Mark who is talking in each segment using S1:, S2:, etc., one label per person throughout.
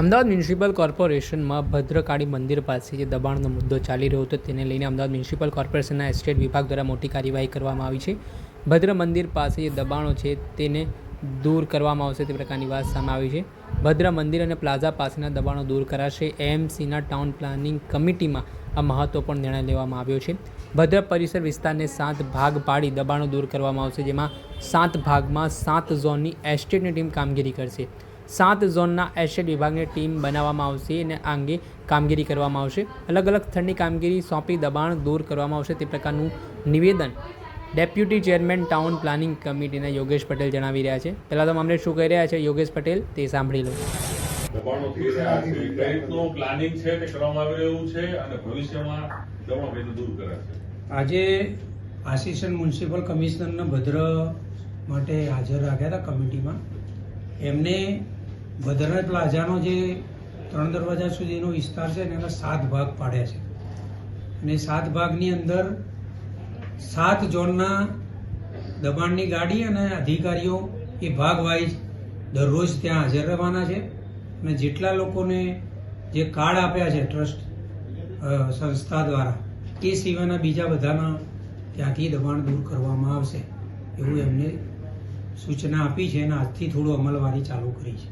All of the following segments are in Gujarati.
S1: અમદાવાદ મ્યુનિસિપલ કોર્પોરેશનમાં ભદ્રકાળી મંદિર પાસે જે દબાણનો મુદ્દો ચાલી રહ્યો હતો તેને લઈને અમદાવાદ મ્યુનિસિપલ કોર્પોરેશનના એસ્ટેટ વિભાગ દ્વારા મોટી કાર્યવાહી કરવામાં આવી છે. ભદ્ર મંદિર પાસે જે દબાણો છે તેને દૂર કરવામાં આવશે તે પ્રકારની વાત સામે આવી છે. ભદ્ર મંદિર અને પ્લાઝા પાસેના દબાણો દૂર કરાશે. એએમસીના ટાઉન પ્લાનિંગ કમિટીમાં આ મહત્વપૂર્ણ નિર્ણય લેવામાં આવ્યો છે. ભદ્ર પરિસર વિસ્તારને સાત ભાગ પાડી દબાણો દૂર કરવામાં આવશે, જેમાં સાત ભાગમાં સાત ઝોનની એસ્ટેટની ટીમ કામગીરી કરશે. સાત ઝોનના એસ્ટેટ વિભાગની ટીમ બનાવવામાં આવશે અને આ અંગે કામગીરી કરવામાં આવશે. અલગ અલગ સ્થળની કામગીરી સોંપી દબાણ દૂર કરવામાં આવશે તે પ્રકારનું નિવેદન ડેપ્યુટી ચેરમેન ટાઉન પ્લાનિંગ કમિટીના યોગેશ પટેલ જણાવી રહ્યા છે. પહેલાં તો મામલે શું કહી રહ્યા છે? યોગેશ પટેલ તે સાંભળી લો.
S2: દબાણો થઈ રહ્યા છે. કઈ પ્લાનિંગ છે તે કરવામાં આવી રહ્યું છે અને ભવિષ્યમાં દબાણો દૂર કરાશે
S3: આજે આસિસ્ટન્ટ મ્યુનિસિપલ કમિશનરના ભદ્ર માટે હાજર રાખ્યા હતા કમિટીમાં. એમને ભદ્ર પ્લાઝાનો જે ત્રણ દરવાજા સુધીનો વિસ્તાર છે એના સાત ભાગ પાડ્યા છે. અને સાત ભાગની અંદર સાત ઝોનના દબાણની ગાડી અને અધિકારીઓ એ ભાગ વાઇઝ દરરોજ ત્યાં હાજર રહેવાના છે. અને જેટલા લોકોને જે કાર્ડ આપ્યા છે ટ્રસ્ટ સંસ્થા દ્વારા, એ સિવાયના બીજા બધાના ત્યાંથી દબાણ દૂર કરવામાં આવશે. એવું એમને સૂચના આપી છે અને આજથી થોડું અમલવારી ચાલુ કરી છે.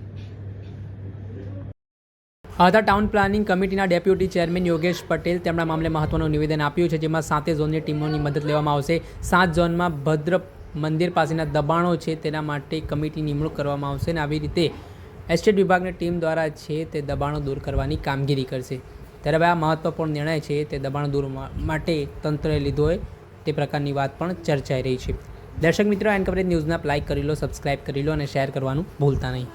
S1: આ ટાઉન પ્લાનિંગ કમિટીના ડેપ્યુટી ચેરમેન યોગેશ પટેલ તેમના મામલે મહત્વનું નિવેદન આપ્યું છે, જેમાં સાતે ઝોનની ટીમોની મદદ લેવામાં આવશે. સાત ઝોનમાં ભદ્ર મંદિર પાસેના દબાણો છે, તેના માટે કમિટી નિમણૂક કરવામાં આવશે અને આવી રીતે એસ્ટેટ વિભાગની ટીમ દ્વારા છે, તે દબાણો દૂર કરવાની કામગીરી કરશે. ત્યારે હવે આ મહત્વપૂર્ણ નિર્ણય છે, તે દબાણ દૂર માટે તંત્રએ લીધો હોય, તે પ્રકારની વાત પણ ચર્ચાઈ રહી છે. દર્શક મિત્રો એન કવરેજ ન્યૂઝના લાઇક કરી લો, સબસ્ક્રાઇબ કરી લો અને શેર કરવાનું ભૂલતા નહીં.